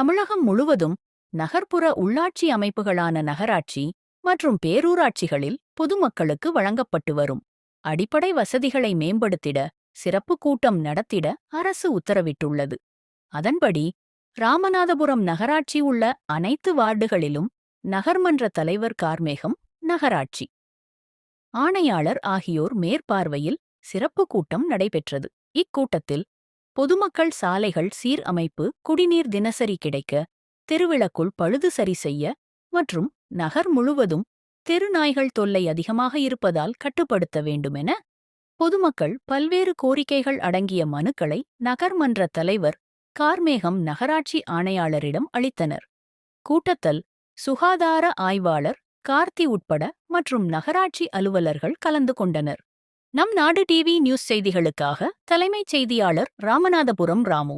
தமிழகம் முழுவதும் நகர்ப்புற உள்ளாட்சி அமைப்புகளான நகராட்சி மற்றும் பேரூராட்சிகளில் பொதுமக்களுக்கு வழங்கப்பட்டு வரும். அடிப்படை வசதிகளை மேம்படுத்திட சிறப்பு கூட்டம் நடத்திட அரசு உத்தரவிட்டுள்ளது. அதன்படி ராமநாதபுரம் நகராட்சி உள்ள அனைத்து வார்டுகளிலும் நகர்மன்ற தலைவர் கார்மேகம் நகராட்சி. ஆணையாளர் ஆகியோர் மேற்பார்வையில் சிறப்பு கூட்டம் நடைபெற்றது. இக்கூட்டத்தில் பொதுமக்கள் சாலைகள் சீர் அமைப்பு குடிநீர் தினசரி கிடைக்க தெருவிளக்குள் பழுது சரி செய்ய மற்றும் நகர் முழுவதும் தெருநாய்கள் தொல்லை அதிகமாக இருப்பதால் கட்டுப்படுத்த வேண்டுமென பொதுமக்கள் பல்வேறு கோரிக்கைகள் அடங்கிய மனுக்களை நகர்மன்ற தலைவர் கார்மேகம் நகராட்சி ஆணையாளரிடம் அளித்தனர். கூட்டத்தில் சுகாதார ஆய்வாளர் கார்த்தி உட்பட மற்றும் நகராட்சி அலுவலர்கள் கலந்து கொண்டனர். நம் நாடு டிவி நியூஸ் செய்திகளுக்காக தலைமைச் செய்தியாளர் ராமநாதபுரம் ராமு.